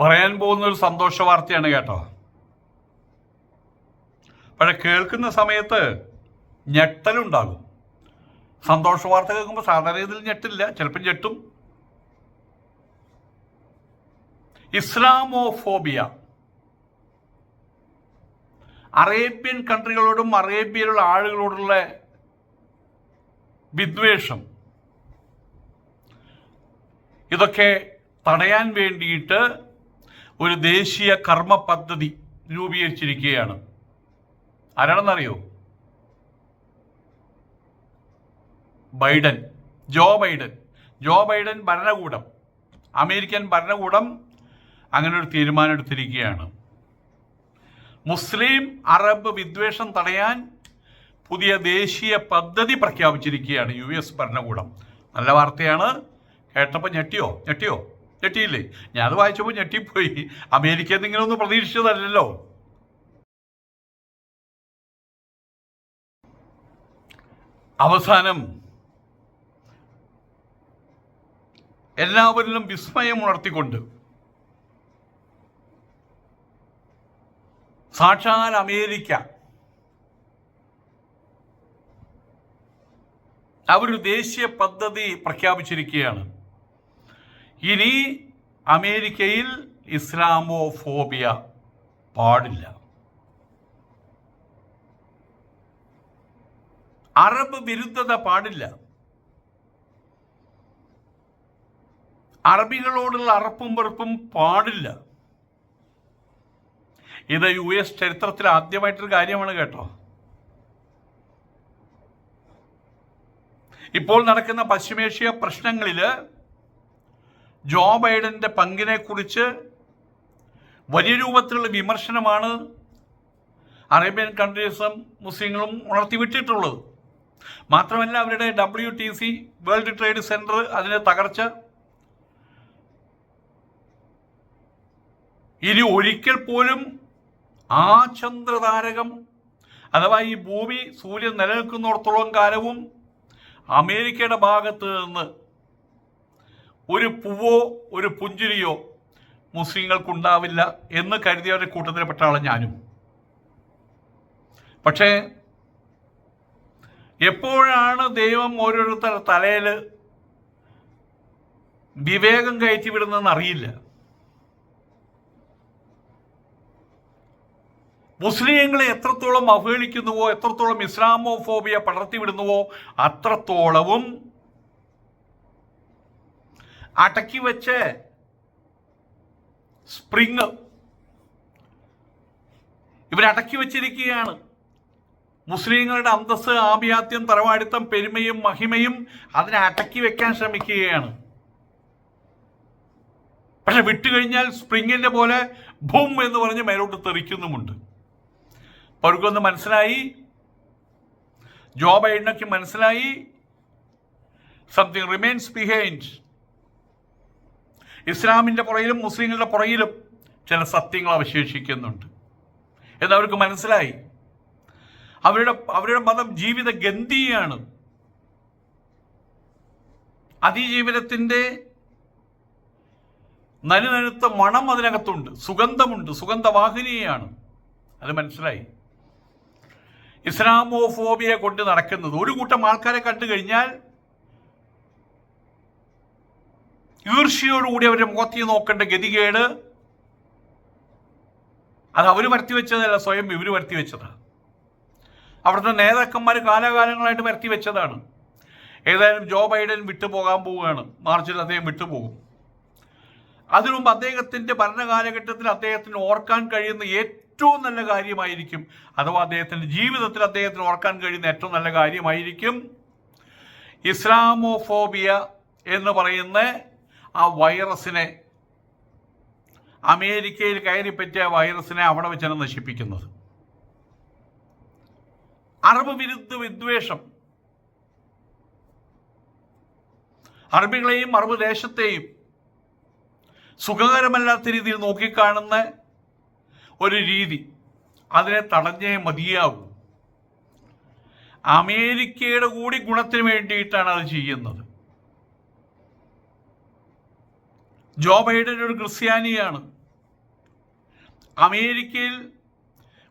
പറയാൻ പോകുന്ന ഒരു സന്തോഷ വാർത്തയാണ് കേട്ടോ. പക്ഷെ കേൾക്കുന്ന സമയത്ത് ഞെട്ടലുണ്ടാകും. സന്തോഷ വാർത്ത കേൾക്കുമ്പോൾ സാധാരണ ഇതിൽ ഞെട്ടില്ല ചിലപ്പോൾ ഞെട്ടും. ഇസ്ലാമോഫോബിയ. അറേബ്യൻ കൺട്രികളോടും അറേബ്യയിലുള്ള ആളുകളോടുള്ള വിദ്വേഷം. ഇതൊക്കെ തടയാൻ വേണ്ടിയിട്ട് ഒരു ദേശീയ കർമ്മ പദ്ധതി രൂപീകരിച്ചിരിക്കുകയാണ്. ആരാണെന്നറിയോ? Biden Joe Biden. Joe Biden ഭരണകൂടം അമേരിക്കൻ ഭരണകൂടം അങ്ങനെ ഒരു തീരുമാനം എടുത്തിരിക്കുകയാണ് മുസ്ലിം അറബ് വിദ്വേഷം തടയാൻ പുതിയ ദേശീയ പദ്ധതി പ്രഖ്യാപിച്ചിരിക്കുകയാണ് യു എസ് ഭരണകൂടം. നല്ല വാർത്തയാണ്. കേട്ടപ്പോൾ ഞെട്ടിയോ? ഞെട്ടിയോ? ഞെട്ടിയില്ലേ? ഞാനത് വായിച്ചപ്പോൾ ഞെട്ടിപ്പോയി. അമേരിക്കയിൽ നിന്ന് ഇങ്ങനെ ഒന്നും പ്രതീക്ഷിച്ചതല്ലല്ലോ. അവസാനം എല്ലാവരിലും വിസ്മയം ഉണർത്തിക്കൊണ്ട് സാക്ഷാൽ അമേരിക്ക അവരൊരു ദേശീയ പദ്ധതി പ്രഖ്യാപിച്ചിരിക്കുകയാണ്. ഇനി അമേരിക്കയിൽ ഇസ്ലാമോ ഫോബിയ പാടില്ല. അറബ് വിരുദ്ധത പാടില്ല. അറബികളോടുള്ള അറപ്പും വെറുപ്പും പാടില്ല. ഇത് യു എസ് ചരിത്രത്തിൽ ആദ്യമായിട്ടൊരു കാര്യമാണ് കേട്ടോ. ഇപ്പോൾ നടക്കുന്ന പശ്ചിമേഷ്യ പ്രശ്നങ്ങളിൽ ജോ ബൈഡന്റെ പങ്കിനെ കുറിച്ച് വലിയ രൂപത്തിലുള്ള വിമർശനമാണ് അറേബ്യൻ കൺട്രീസും മുസ്ലിങ്ങളും ഉണർത്തിവിട്ടിട്ടുള്ളത്. മാത്രമല്ല അവരുടെ W T C world trade centre അതിനെ തകർച്ച ഇനി ഒരിക്കൽ പോലും ആ ചന്ദ്രതാരകം അഥവാ ഈ ഭൂമി സൂര്യൻ നിലനിൽക്കുന്നിടത്തോളം കാലവും അമേരിക്കയുടെ ഭാഗത്ത് നിന്ന് ഒരു പൂവോ ഒരു പുഞ്ചിരിയോ മുസ്ലിങ്ങൾക്കുണ്ടാവില്ല എന്ന് കരുതിയവരുടെ കൂട്ടത്തിൽപ്പെട്ട ആളാണ് ഞാനും. പക്ഷേ എപ്പോഴാണ് ദൈവം ഓരോരുത്തരുടെ തലയിൽ വിവേകം കയറ്റി വിടുന്നതെന്ന് അറിയില്ല. മുസ്ലിങ്ങളെ എത്രത്തോളം അവഹേളിക്കുന്നുവോ എത്രത്തോളം ഇസ്ലാമോഫോബിയ പടർത്തിവിടുന്നുവോ അത്രത്തോളവും അടക്കി വെച്ച് സ്പ്രിങ്. ഇവരടക്കി വെച്ചിരിക്കുകയാണ്. മുസ്ലിങ്ങളുടെ അന്തസ് ആഭിയാത്യം തറവാടിത്തം പെരുമയും മഹിമയും അതിനെ അടക്കി വെക്കാൻ ശ്രമിക്കുകയാണ്. പക്ഷെ വിട്ടുകഴിഞ്ഞാൽ സ്പ്രിങ്ങിന്റെ പോലെ ഭൂം എന്ന് പറഞ്ഞ് മേലോട്ട് തെറിക്കുന്നുമുണ്ട്. അവർക്കൊന്ന് മനസ്സിലായി? ജോ ബൈഡനൊക്കെ മനസ്സിലായി? സംതിങ് റിമെയിൻസ് ബിഹൈൻഡ് ഇസ്ലാമിന്റെ പുറയിലും മുസ്ലിങ്ങളുടെ പുറയിലും ചില സത്യങ്ങൾ അവശേഷിക്കുന്നുണ്ട്. എന്നവർക്ക് മനസ്സിലായി. അവരുടെ അവരുടെ മതം ജീവിത ഗന്ധിയാണ്. അതിജീവനത്തിന്റെ നനുനനുത്ത മണം അതിനകത്തുണ്ട്. സുഗന്ധമുണ്ട്. സുഗന്ധവാഹിനിയാണ്. അത് മനസ്സിലായി. ഇസ്ലാമോഫോബിയ കൊണ്ട് നടക്കുന്നത്. ഒരു കൂട്ടം ആൾക്കാരെ കണ്ടു കഴിഞ്ഞാൽ ഈർഷ്യയോടുകൂടി അവരുടെ മുഖത്ത് നോക്കേണ്ട ഗതികേട് അത് അവർ വരുത്തി വെച്ചതല്ല സ്വയം ഇവർ വരുത്തി വെച്ചതാണ് അവിടുത്തെ നേതാക്കന്മാർ കാലാകാലങ്ങളായിട്ട് വരുത്തി വെച്ചതാണ്. ഏതായാലും ജോ ബൈഡൻ വിട്ടുപോകാൻ പോവുകയാണ്. മാർച്ചിൽ അദ്ദേഹം വിട്ടുപോകും. അതിനു മുമ്പ് അദ്ദേഹത്തിന്റെ ഭരണകാലഘട്ടത്തിൽ അദ്ദേഹത്തിന് ഓർക്കാൻ കഴിയുന്ന ഏറ്റവും നല്ല കാര്യമായിരിക്കും അഥവാ അദ്ദേഹത്തിന്റെ ജീവിതത്തിൽ അദ്ദേഹത്തിന് ഓർക്കാൻ കഴിയുന്ന ഏറ്റവും നല്ല കാര്യമായിരിക്കും ഇസ്ലാമോഫോബിയ എന്ന് പറയുന്ന ആ വൈറസിനെ അമേരിക്കയിൽ കയറിപ്പറ്റിയ വൈറസിനെ അവിടെ വെച്ചാണ് നശിപ്പിക്കുന്നത്. അറബ് വിരുദ്ധ വിദ്വേഷം. അറബികളെയും അറബ് ദേശത്തെയും സുഖകരമല്ലാത്ത രീതിയിൽ നോക്കിക്കാണുന്ന ഒരു രീതി അതിനെ തടഞ്ഞേ മതിയാകൂ അമേരിക്കയുടെ കൂടി ഗുണത്തിന് വേണ്ടിയിട്ടാണ് അത് ചെയ്യുന്നത്. ജോ ബൈഡൻ ഒരു ക്രിസ്ത്യാനിയാണ്. അമേരിക്കയിൽ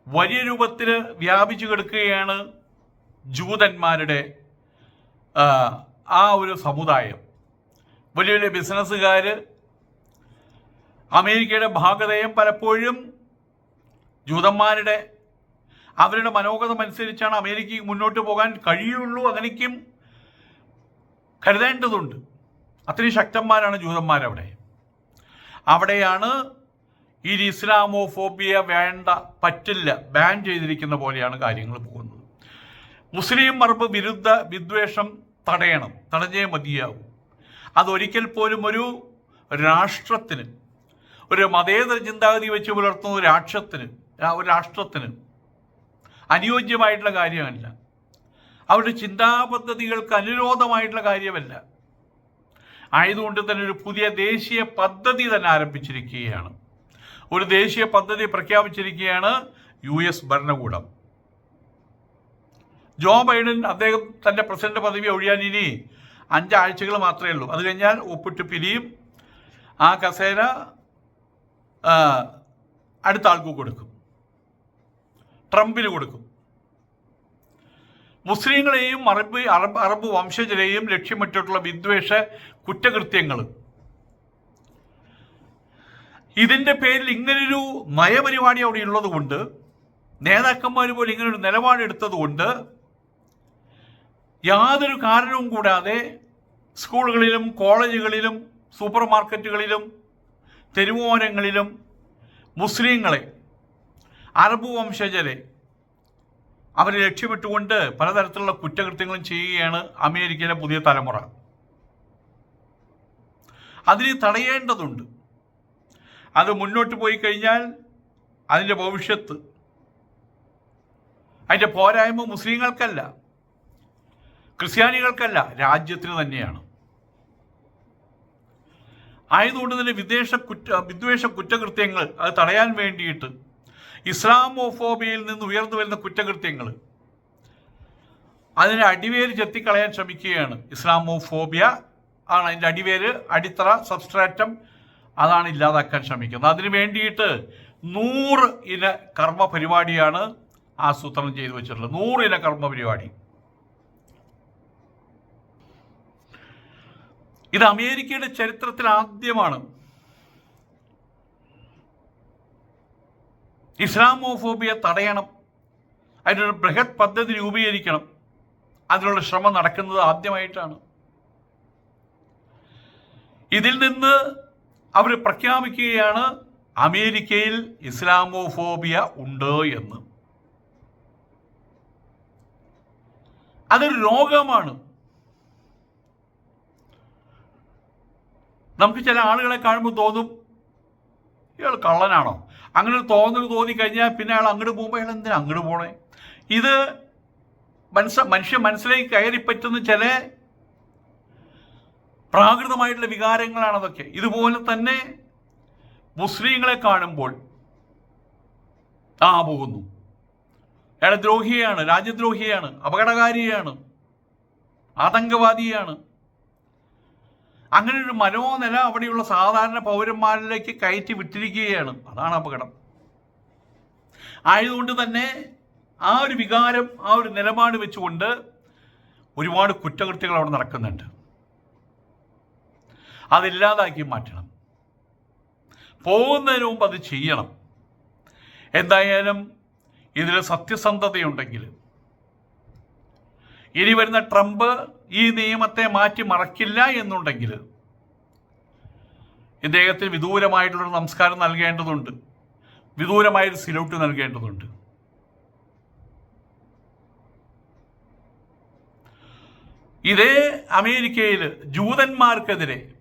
വലിയ രൂപത്തിൽ വ്യാപിച്ചു കിടക്കുകയാണ് ജൂതന്മാരുടെ ആ, ഒരു സമുദായം. വലിയ വലിയ ബിസിനസ്സുകാർ അമേരിക്കയുടെ ഭാഗതയും പലപ്പോഴും ജൂതന്മാരുടെ അവരുടെ മനോഗതമനുസരിച്ചാണ് അമേരിക്കയ്ക്ക് മുന്നോട്ട് പോകാൻ കഴിയുള്ളൂ അങ്ങനെയും കരുതേണ്ടതുണ്ട്. അത്രയും ശക്തന്മാരാണ് ജൂതന്മാരവിടെ. അവിടെയാണ് ഈ ഇസ്ലാമോഫോബിയ വേണ്ട പറ്റില്ല ബാൻ ചെയ്തിരിക്കുന്ന പോലെയാണ് കാര്യങ്ങൾ പോകുന്നത്. മുസ്ലിം മർബ് വിരുദ്ധ വിദ്വേഷം തടയണം തടഞ്ഞേ മതിയാവും. അതൊരിക്കൽ പോലും ഒരു രാഷ്ട്രത്തിന് ഒരു മതേതര ചിന്താഗതി വെച്ച് പുലർത്തുന്ന ഒരു ഒരു രാഷ്ട്രത്തിന് അനുയോജ്യമായിട്ടുള്ള കാര്യമല്ല. അവരുടെ ചിന്താപദ്ധതികൾക്ക് അനുരോധമായിട്ടുള്ള കാര്യമല്ല. ആയതുകൊണ്ട് തന്നെ ഒരു പുതിയ ദേശീയ പദ്ധതി തന്നെ ആരംഭിച്ചിരിക്കുകയാണ്. ഒരു ദേശീയ പദ്ധതി പ്രഖ്യാപിച്ചിരിക്കുകയാണ് യു എസ് ഭരണകൂടം. ജോ ബൈഡൻ അദ്ദേഹം തന്റെ പ്രസിഡന്റ് പദവി ഒഴിയാൻ ഇനി അഞ്ചാഴ്ചകൾ മാത്രമേ ഉള്ളൂ. അത് കഴിഞ്ഞാൽ ഒപ്പിട്ട് പിരിയും ആ കസേര അടുത്ത ആൾക്ക് കൊടുക്കും. ട്രംപിന് കൊടുക്കും. മുസ്ലിങ്ങളെയും അറബ് അറബ് അറബ് വംശജരെയും ലക്ഷ്യമിട്ടിട്ടുള്ള വിദ്വേഷ കുറ്റകൃത്യങ്ങൾ ഇതിന്റെ പേരിൽ ഇങ്ങനൊരു നയപരിപാടി അവിടെ ഉള്ളത് കൊണ്ട് നേതാക്കന്മാർ പോലും ഇങ്ങനൊരു നിലപാടെടുത്തത് കൊണ്ട് യാതൊരു കാരണവും കൂടാതെ സ്കൂളുകളിലും കോളേജുകളിലും സൂപ്പർ മാർക്കറ്റുകളിലും തെരുവോരങ്ങളിലും മുസ്ലിങ്ങളെ അറബ് വംശജരെ അവരെ ലക്ഷ്യമിട്ടുകൊണ്ട് പലതരത്തിലുള്ള കുറ്റകൃത്യങ്ങളും ചെയ്യുകയാണ് അമേരിക്കയിലെ പുതിയ തലമുറ. അതിനെ തടയേണ്ടതുണ്ട്. അത് മുന്നോട്ട് പോയി കഴിഞ്ഞാൽ അതിന്റെ ഭവിഷ്യത്ത് അതിന്റെ പോരായ്മ മുസ്ലിങ്ങൾക്കല്ല ക്രിസ്ത്യാനികൾക്കല്ല രാജ്യത്തിന് തന്നെയാണ്. ആയതുകൊണ്ട് തന്നെ വിദേശ കുറ്റ വിദ്വേഷ കുറ്റകൃത്യങ്ങൾ അത് തടയാൻ വേണ്ടിയിട്ട് ഇസ്ലാമോഫോബിയയിൽ നിന്ന് ഉയർന്നു വരുന്ന കുറ്റകൃത്യങ്ങൾ അതിനെ അടിവേര് ചെത്തിക്കളയാൻ ശ്രമിക്കുകയാണ്. ഇസ്ലാമോഫോബിയ ആണ് അതിന്റെ അടിവേര് അടിത്തറ സബ്സ്ട്രാറ്റം അതാണ് ഇല്ലാതാക്കാൻ ശ്രമിക്കുന്നത്. അതിന് വേണ്ടിയിട്ട് നൂറ് ഇന കർമ്മ പരിപാടിയാണ് ആസൂത്രണം ചെയ്തു വെച്ചിട്ടുള്ളത്. നൂറ് ഇന കർമ്മ പരിപാടി. ഇത് അമേരിക്കയുടെ ചരിത്രത്തിൽ ആദ്യമാണ് ഇസ്ലാമോഫോബിയ തടയണം. അതിനൊരു ബൃഹത് പദ്ധതി രൂപീകരിക്കണം. അതിനുള്ള ശ്രമം നടക്കുന്നത് ആദ്യമായിട്ടാണ്. ഇതിൽ നിന്ന് അവർ പ്രഖ്യാപിക്കുകയാണ് അമേരിക്കയിൽ ഇസ്ലാമോഫോബിയ ഉണ്ട് എന്ന്. അതൊരു രോഗമാണ്. നമുക്ക് ചില ആളുകളെ കാണുമ്പോൾ തോന്നും ഇയാൾ കള്ളനാണോ? അങ്ങനെ ഒരു തോന്നൽ തോന്നിക്കഴിഞ്ഞാൽ പിന്നെ അയാൾ അങ്ങോട്ട് പോകുമ്പോൾ അയാൾ എന്തിനാ അങ്ങോട്ട് പോണേ? ഇത് മനസ്സ മനുഷ്യ മനസ്സിലേക്ക് കയറിപ്പറ്റുന്ന ചില പ്രാകൃതമായിട്ടുള്ള വികാരങ്ങളാണ് അതൊക്കെ. ഇതുപോലെ തന്നെ മുസ്ലിങ്ങളെ കാണുമ്പോൾ ആ പോകുന്നു. അയാൾ ദ്രോഹിയാണ് രാജ്യദ്രോഹിയാണ് അപകടകാരിയാണ് ആതങ്കവാദിയാണ്. അങ്ങനെ ഒരു മനോനില അവിടെയുള്ള സാധാരണ പൗരന്മാരിലേക്ക് കയറ്റി വിട്ടിരിക്കുകയാണ്. അതാണ് അപകടം. ആയതുകൊണ്ട് തന്നെ ആ ഒരു വികാരം ആ ഒരു നിലപാട് വെച്ചുകൊണ്ട് ഒരുപാട് കുറ്റകൃത്യങ്ങൾ അവിടെ നടക്കുന്നുണ്ട്. അതില്ലാതാക്കി മാറ്റണം. പോകുന്നതിന് മുമ്പ് അത് ചെയ്യണം. എന്തായാലും ഇതിൽ സത്യസന്ധതയുണ്ടെങ്കിൽ ഇനി വരുന്ന ട്രംപ് ഈ നിയമത്തെ മാറ്റി മറക്കില്ല എന്നുണ്ടെങ്കിൽ ഇദ്ദേഹത്തിന് വിദൂരമായിട്ടുള്ളൊരു നമസ്കാരം നൽകേണ്ടതുണ്ട്. വിദൂരമായൊരു സിലൗട്ട് നൽകേണ്ടതുണ്ട്. ഇതേ അമേരിക്കയിൽ ജൂതന്മാർക്കെതിരെ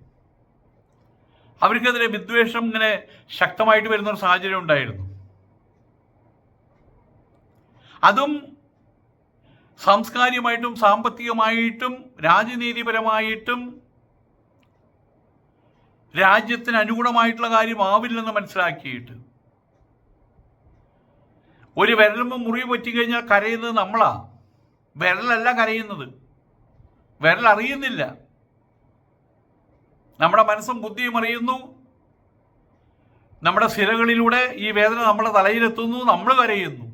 അവർക്കെതിരെ വിദ്വേഷം ഇങ്ങനെ ശക്തമായിട്ട് വരുന്ന ഒരു സാഹചര്യം ഉണ്ടായിരുന്നു. അതും സാംസ്കാരികമായിട്ടും സാമ്പത്തികമായിട്ടും രാജനീതിപരമായിട്ടും രാജ്യത്തിന് അനുഗുണമായിട്ടുള്ള കാര്യമാവില്ലെന്ന് മനസ്സിലാക്കിയിട്ട് ഒരു വിരലുമ്പോൾ മുറിവ് പറ്റിക്കഴിഞ്ഞാൽ കരയുന്നത് നമ്മളാ. വിരലല്ല കരയുന്നത്. വിരൽ അറിയുന്നില്ല നമ്മുടെ മനസ്സും ബുദ്ധിയും അറിയുന്നു. നമ്മുടെ സിരകളിലൂടെ ഈ വേദന നമ്മുടെ തലയിലെത്തുന്നു നമ്മൾ കരയുന്നു.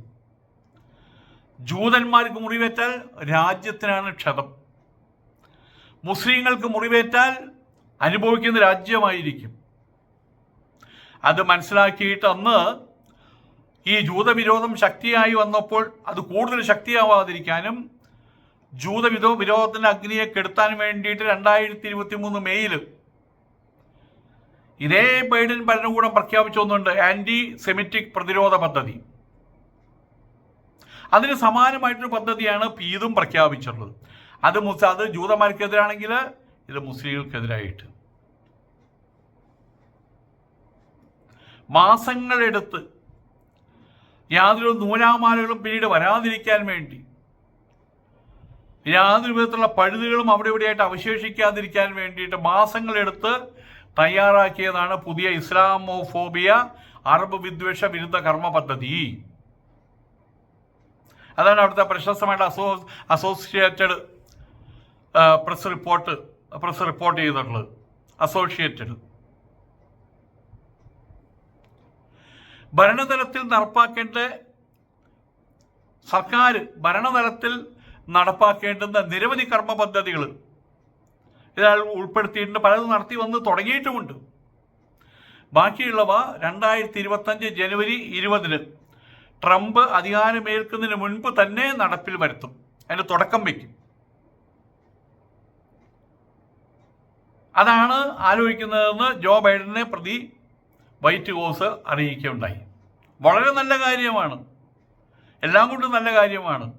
ജൂതന്മാർക്ക് മുറിവേറ്റാൽ രാജ്യത്തിനാണ് ക്ഷതം. മുസ്ലിങ്ങൾക്ക് മുറിവേറ്റാൽ അനുഭവിക്കുന്ന രാജ്യമായിരിക്കും. അത് മനസ്സിലാക്കിയിട്ട് അന്ന് ഈ ജൂതവിരോധം ശക്തിയായി വന്നപ്പോൾ അത് കൂടുതൽ ശക്തിയാവാതിരിക്കാനും ജൂതവിധോ വിരോധത്തിന്റെ അഗ്നിയെ കെടുത്താൻ വേണ്ടിയിട്ട് രണ്ടായിരത്തി ഇരുപത്തി മൂന്ന് മെയ്യിൽ ഇതേ ബൈഡൻ ഭരണകൂടം പ്രഖ്യാപിച്ചു ഒന്നുണ്ട് ആന്റി സെമിറ്റിക് പ്രതിരോധ പദ്ധതി. അതിന് സമാനമായിട്ടൊരു പദ്ധതിയാണ് പീതും പ്രഖ്യാപിച്ചിട്ടുള്ളത്. അത് മുസ് അത് ജൂതന്മാർക്കെതിരാണെങ്കിൽ ഇത് മുസ്ലിങ്ങൾക്കെതിരായിട്ട്. മാസങ്ങളെടുത്ത് യാതൊരു നൂലാമാലകളും പിന്നീട് വരാതിരിക്കാൻ വേണ്ടി യാതൊരു വിധത്തിലുള്ള പഴുതുകളും അവിടെ ഇവിടെയായിട്ട് അവശേഷിക്കാതിരിക്കാൻ വേണ്ടിയിട്ട് മാസങ്ങളെടുത്ത് തയ്യാറാക്കിയതാണ് പുതിയ ഇസ്ലാമോഫോബിയ അറബ് വിദ്വേഷ വിരുദ്ധ കർമ്മ പദ്ധതി. അതാണ് അവിടുത്തെ പ്രശസ്തമായിട്ട് asso associated press report press report ചെയ്തിട്ടുള്ളത്. അസോസിയേറ്റഡ് ഭരണതലത്തിൽ നടപ്പാക്കേണ്ട സർക്കാർ ഭരണതലത്തിൽ നടപ്പാക്കേണ്ടുന്ന നിരവധി കർമ്മ പദ്ധതികൾ ഇതാൾ ഉൾപ്പെടുത്തിയിട്ടുണ്ട്. പലതും നടത്തി വന്ന് തുടങ്ങിയിട്ടുമുണ്ട്. ബാക്കിയുള്ളവ രണ്ടായിരത്തി ഇരുപത്തഞ്ച് ജനുവരി ഇരുപതിന് ട്രംപ് അധികാരമേൽക്കുന്നതിന് മുൻപ് തന്നെ നടപ്പിൽ വരുത്തും. അതിന് തുടക്കം വയ്ക്കും അതാണ് ആലോചിക്കുന്നതെന്ന് ജോ ബൈഡനെ പ്രതി വൈറ്റ് ഹൗസ് അറിയിക്കുകയുണ്ടായി. വളരെ നല്ല കാര്യമാണ്. എല്ലാം കൊണ്ടും നല്ല കാര്യമാണ്.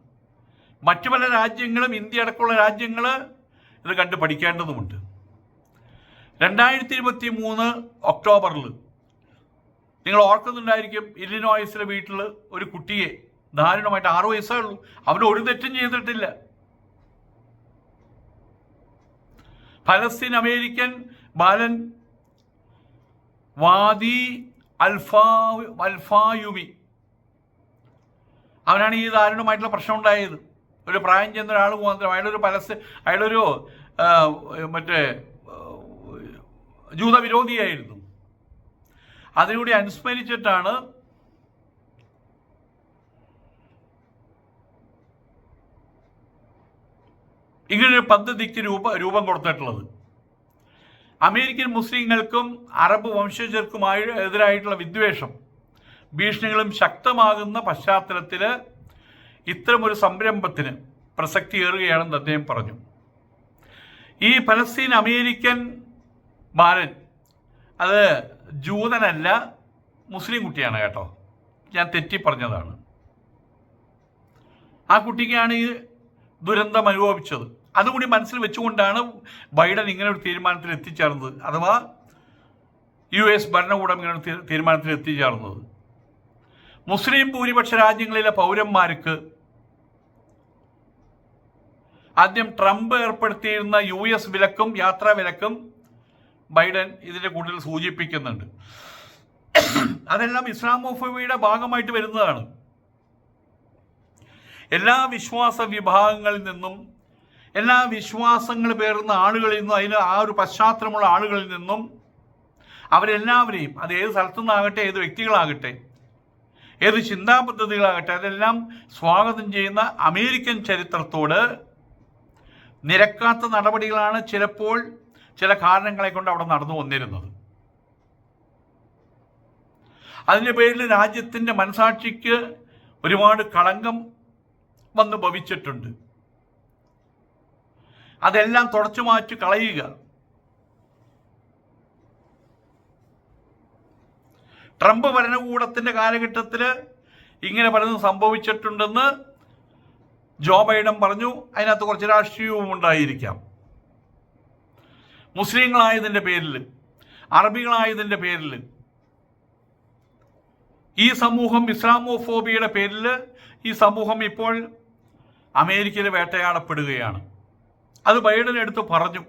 മറ്റു പല രാജ്യങ്ങളും ഇന്ത്യ അടക്കമുള്ള രാജ്യങ്ങൾ ഇത് കണ്ട് പഠിക്കേണ്ടതുമുണ്ട്. രണ്ടായിരത്തി ഇരുപത്തി മൂന്ന് ഒക്ടോബറിൽ നിങ്ങൾ ഓർക്കുന്നുണ്ടായിരിക്കും ഇല്ലിനോയ്സിലെ വീട്ടിൽ ഒരു കുട്ടിയെ ദാരുണമായിട്ട് ആറു വയസ്സേ ഉള്ളൂ. അവൻ ഒരു തെറ്റും ചെയ്തിട്ടില്ല. ഫലസ്തീൻ അമേരിക്കൻ ബാലൻ വാദി അൽഫാ അൽഫായുമി. അവനാണ് ഈ ദാരുണമായിട്ടുള്ള പ്രശ്നം ഉണ്ടായത്. ഒരു പ്രായം ചെന്ന ഒരാൾ മാത്രം അയാളൊരു പലസ് അയാളൊരു മറ്റേ ജൂത ജൂതവിരോധിയായിരുന്നു അതിലൂടെ അനുസ്മരിച്ചിട്ടാണ് ഇങ്ങനൊരു പദ്ധതിക്ക് രൂപ രൂപം കൊടുത്തിട്ടുള്ളത്. അമേരിക്കൻ മുസ്ലിങ്ങൾക്കും അറബ് വംശജർക്കുമായി എതിരായിട്ടുള്ള വിദ്വേഷം ഭീഷണികളും ശക്തമാകുന്ന പശ്ചാത്തലത്തിൽ ഇത്തരമൊരു സംരംഭത്തിന് പ്രസക്തിയേറുകയാണെന്ന് അദ്ദേഹം പറഞ്ഞു. ഈ പലസ്തീൻ അമേരിക്കൻ ബാലൻ അത് ജൂതനല്ല മുസ്ലിം കുട്ടിയാണ് കേട്ടോ. ഞാൻ തെറ്റി പറഞ്ഞതാണ്. ആ കുട്ടിക്കാണ് ഈ ദുരന്തം അനുഭവിച്ചത്. അതുകൂടി മനസ്സിൽ വെച്ചുകൊണ്ടാണ് ബൈഡൻ ഇങ്ങനെ ഒരു തീരുമാനത്തിൽ എത്തിച്ചേർന്നത്. അഥവാ യു എസ് ഭരണകൂടം ഇങ്ങനെ ഒരു തീരുമാനത്തിൽ എത്തിച്ചേർന്നത്. മുസ്ലിം ഭൂരിപക്ഷ രാജ്യങ്ങളിലെ പൗരന്മാർക്ക് ആദ്യം ട്രംപ് ഏർപ്പെടുത്തിയിരുന്ന യു എസ് വിലക്കും യാത്രാ വിലക്കും ബൈഡൻ ഇതിന്റെ കൂട്ടത്തിൽ സൂചിപ്പിക്കുന്നുണ്ട്. അതെല്ലാം ഇസ്ലാമോഫോബിയുടെ ഭാഗമായിട്ട് വരുന്നതാണ്. എല്ലാ വിശ്വാസ വിഭാഗങ്ങളിൽ നിന്നും എല്ലാ വിശ്വാസങ്ങൾ പേർന്ന ആളുകളിൽ നിന്നും അതിന് ആ ഒരു പശ്ചാത്തലമുള്ള ആളുകളിൽ നിന്നും അവരെല്ലാവരെയും അത് ഏത് സ്ഥലത്തു നിന്നാകട്ടെ ഏത് വ്യക്തികളാകട്ടെ ഏത് ചിന്താ പദ്ധതികളാകട്ടെ അതെല്ലാം സ്വാഗതം ചെയ്യുന്ന അമേരിക്കൻ ചരിത്രത്തോട് നിരക്കാത്ത നടപടികളാണ് ചിലപ്പോൾ ചില കാരണങ്ങളെ കൊണ്ട് അവിടെ നടന്നു വന്നിരുന്നത്. അതിന്റെ പേരിൽ രാജ്യത്തിന്റെ മനസാക്ഷിക്ക് ഒരുപാട് കളങ്കം വന്ന് ഭവിച്ചിട്ടുണ്ട്. അതെല്ലാം തുടച്ചു മാറ്റി കളയുക. ട്രംപ് ഭരണകൂടത്തിന്റെ കാലഘട്ടത്തിൽ ഇങ്ങനെ പലതും സംഭവിച്ചിട്ടുണ്ടെന്ന് ജോ ബൈഡൻ പറഞ്ഞു. അതിനകത്ത് കുറച്ച് രാഷ്ട്രീയവും ഉണ്ടായിരിക്കാം. മുസ്ലിങ്ങളായതിന്റെ പേരിൽ അറബികളായതിന്റെ പേരിൽ ഈ സമൂഹം ഇസ്ലാമോഫോബിയയുടെ പേരിൽ ഈ സമൂഹം ഇപ്പോൾ അമേരിക്കയിൽ വേട്ടയാടപ്പെടുകയാണ്. അത് ബൈഡൻ എടുത്ത് പറഞ്ഞു.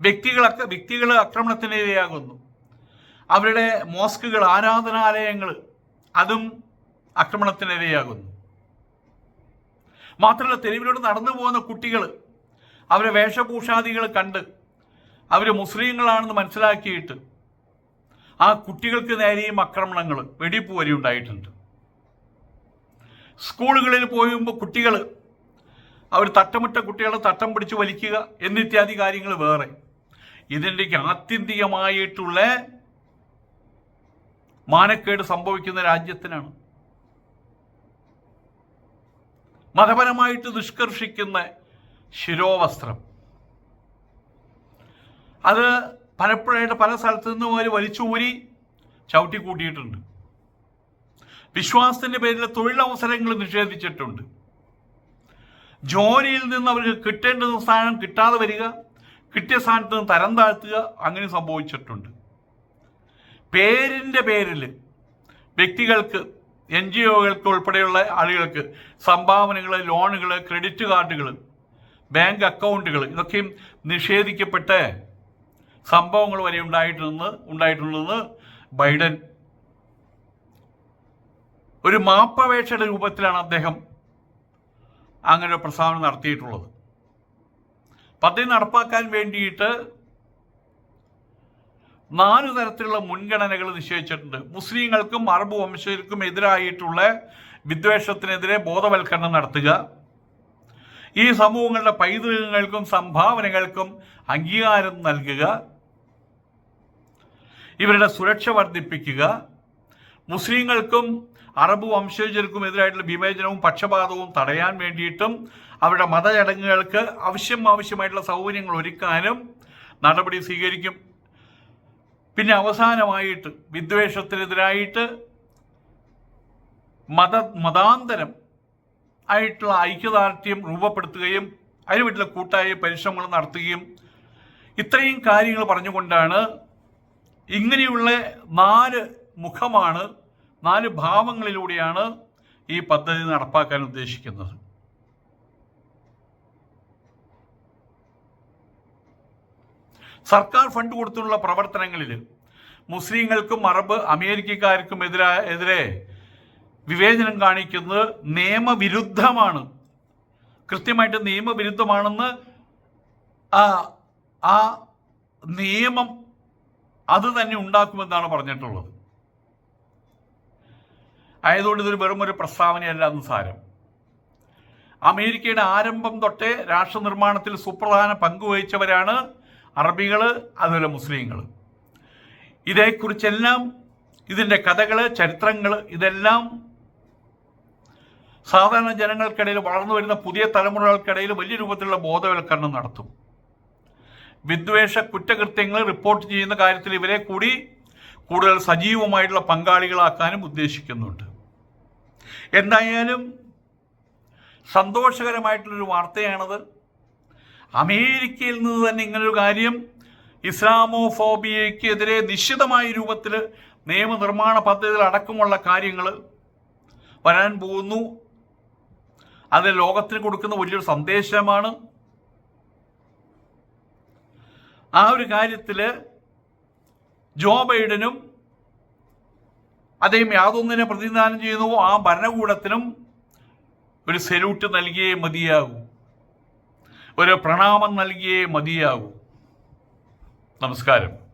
വ്യക്തികളൊക്കെ വ്യക്തികൾ ആക്രമണത്തിനിരയാകുന്നു അവരുടെ മോസ്കുകൾ ആരാധനാലയങ്ങൾ അതും ആക്രമണത്തിനിരയാകുന്നു മാത്രമല്ല തെരുവിലൂടെ നടന്നു പോകുന്ന കുട്ടികൾ അവരെ വേഷഭൂഷാദികൾ കണ്ട് അവർ മുസ്ലിങ്ങളാണെന്ന് മനസ്സിലാക്കിയിട്ട് ആ കുട്ടികൾക്ക് നേരെയും ആക്രമണങ്ങൾ വെടിപ്പ് വരെ ഉണ്ടായിട്ടുണ്ട്. സ്കൂളുകളിൽ പോയുമ്പോൾ കുട്ടികൾ അവർ തട്ടമിട്ട കുട്ടികളെ തട്ടം പിടിച്ച് വലിക്കുക എന്നിത്യാദി കാര്യങ്ങൾ വേറെ. ഇതിന്റെ ആത്യന്തികമായിട്ടുള്ള മാനക്കേട് സംഭവിക്കുന്ന രാജ്യത്തിനാണ്. മതപരമായിട്ട് നിഷ്കർഷിക്കുന്ന ശിരോവസ്ത്രം. അത് പലപ്പോഴായിട്ട് പല സ്ഥലത്തു നിന്നും അവർ വലിച്ചൂരി ചവിട്ടി കൂട്ടിയിട്ടുണ്ട്. വിശ്വാസത്തിന്റെ പേരിൽ തൊഴിലവസരങ്ങൾ നിഷേധിച്ചിട്ടുണ്ട്. ജോലിയിൽ നിന്ന് അവർക്ക് കിട്ടേണ്ട സ്ഥാനം കിട്ടാതെ വരിക കിട്ടിയ സ്ഥാനത്ത് നിന്ന് തരം താഴ്ത്തുക അങ്ങനെ സംഭവിച്ചിട്ടുണ്ട്. പേരിന്റെ പേരിൽ വ്യക്തികൾക്ക് എൻ ജി ഒകൾക്ക് ഉൾപ്പെടെയുള്ള ആളുകൾക്ക് സംഭാവനകൾ ലോണുകൾ ക്രെഡിറ്റ് കാർഡുകൾ ബാങ്ക് അക്കൗണ്ടുകൾ ഇതൊക്കെയും നിഷേധിക്കപ്പെട്ട സംഭവങ്ങൾ വരെ ഉണ്ടായിട്ടുണ്ടെന്ന് ഉണ്ടായിട്ടുണ്ടെന്ന് ബൈഡൻ ഒരു മാപ്പപേക്ഷയുടെ രൂപത്തിലാണ് അദ്ദേഹം അങ്ങനെ ഒരു പ്രസ്താവന നടത്തിയിട്ടുള്ളത്. പദ്ധതി നടപ്പാക്കാൻ വേണ്ടിയിട്ട് നാല് തരത്തിലുള്ള മുൻഗണനകൾ നിശ്ചയിച്ചിട്ടുണ്ട് മുസ്ലിങ്ങൾക്കും അറബ് വംശജർക്കും എതിരായിട്ടുള്ള വിദ്വേഷത്തിനെതിരെ ബോധവൽക്കരണം നടത്തുക ഈ സമൂഹങ്ങളുടെ പൈതൃകങ്ങൾക്കും സംഭാവനകൾക്കും അംഗീകാരം നൽകുക. ഇവരുടെ സുരക്ഷ വർദ്ധിപ്പിക്കുക. മുസ്ലിങ്ങൾക്കും അറബ് വംശജർക്കും എതിരായിട്ടുള്ള വിവേചനവും പക്ഷപാതവും തടയാൻ വേണ്ടിയിട്ടും അവരുടെ മത മതചടങ്ങുകൾക്ക് ആവശ്യം ആവശ്യമായിട്ടുള്ള സൗകര്യങ്ങൾ ഒരുക്കാനും നടപടി സ്വീകരിക്കും. പിന്നെ അവസാനമായിട്ട് വിദ്വേഷത്തിനെതിരായിട്ട് മത മതാന്തരം ആയിട്ടുള്ള ഐക്യദാർഢ്യം രൂപപ്പെടുത്തുകയും അതിനു വേണ്ടിയുള്ള കൂട്ടായ പരിശ്രമങ്ങൾ നടത്തുകയും ഇത്രയും കാര്യങ്ങൾ പറഞ്ഞുകൊണ്ടാണ് ഇങ്ങനെയുള്ള നാല് മുഖമാണ് നാല് ഭാവങ്ങളിലൂടെയാണ് ഈ പദ്ധതി നടപ്പാക്കാൻ ഉദ്ദേശിക്കുന്നത്. സർക്കാർ ഫണ്ട് കൊടുത്തുള്ള പ്രവർത്തനങ്ങളിൽ മുസ്ലിങ്ങൾക്കും അറബ് അമേരിക്കക്കാർക്കും എതിരെ വിവേചനം കാണിക്കുന്നത് നിയമവിരുദ്ധമാണ്. കൃത്യമായിട്ട് നിയമവിരുദ്ധമാണെന്ന് ആ ആ നിയമം അത് തന്നെ ഉണ്ടാക്കുമെന്നാണ് പറഞ്ഞിട്ടുള്ളത്. ആയതുകൊണ്ട് ഇതൊരു വെറും ഒരു പ്രസ്താവനയല്ല എന്ന് സാരം. അമേരിക്കയുടെ ആരംഭം തൊട്ടേ രാഷ്ട്രനിർമ്മാണത്തിൽ സുപ്രധാന പങ്കുവഹിച്ചവരാണ് അറബികൾ അതുപോലെ മുസ്ലിങ്ങൾ ഇതേക്കുറിച്ചെല്ലാം ഇതിന്റെ കഥകൾ ചരിത്രങ്ങൾ ഇതെല്ലാം സാധാരണ ജനങ്ങൾക്കിടയിൽ വളർന്നു വരുന്ന പുതിയ തലമുറകൾക്കിടയിൽ വലിയ രൂപത്തിലുള്ള ബോധവൽക്കരണം നടത്തും. വിദ്വേഷ കുറ്റകൃത്യങ്ങൾ റിപ്പോർട്ട് ചെയ്യുന്ന കാര്യത്തിൽ ഇവരെ കൂടി കൂടുതൽ സജീവമായിട്ടുള്ള പങ്കാളികളാക്കാനും ഉദ്ദേശിക്കുന്നുണ്ട്. എന്തായാലും സന്തോഷകരമായിട്ടുള്ളൊരു വാർത്തയാണത്. അമേരിക്കയിൽ നിന്ന് തന്നെ ഇങ്ങനൊരു കാര്യം ഇസ്ലാമോഫോബിയയ്ക്കെതിരെ നിശ്ചിതമായ രൂപത്തിൽ നിയമനിർമ്മാണ പദ്ധതികൾ അടക്കമുള്ള കാര്യങ്ങൾ വരാൻ പോകുന്നു. അത് ലോകത്തിന് കൊടുക്കുന്ന വലിയൊരു സന്ദേശമാണ്. ആ ഒരു കാര്യത്തിൽ ജോ ബൈഡനും അദ്ദേഹം യാതൊന്നിനെ പ്രതിനിധാനം ചെയ്യുന്നുവോ ആ ഭരണകൂടത്തിനും ഒരു സെല്യൂട്ട് നൽകിയേ മതിയാകൂ. ഒരു പ്രണാമം നൽകിയേ മതിയാകൂ. നമസ്കാരം.